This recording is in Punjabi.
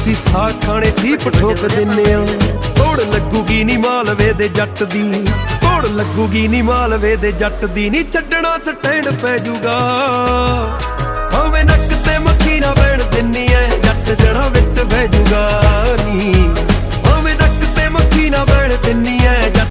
ਅਸੀਂ ਸਾਗ ਖਾਣੇ ਥੀਪ ਪਠੋਕ ਦਿੰਨੇ ਆ। ਤੋੜ ਲੱਗੂਗੀ ਨੀ ਮਾਲਵੇ ਦੇ ਜੱਟ ਦੀ। ਤੋੜ ਲੱਗੂਗੀ ਨੀ ਮਾਲਵੇ ਦੇ ਜੱਟ ਦੀ। ਨੀ ਛੱਡਣਾ ਸਟੈਂਡ ਪੈ ਜੂਗਾ।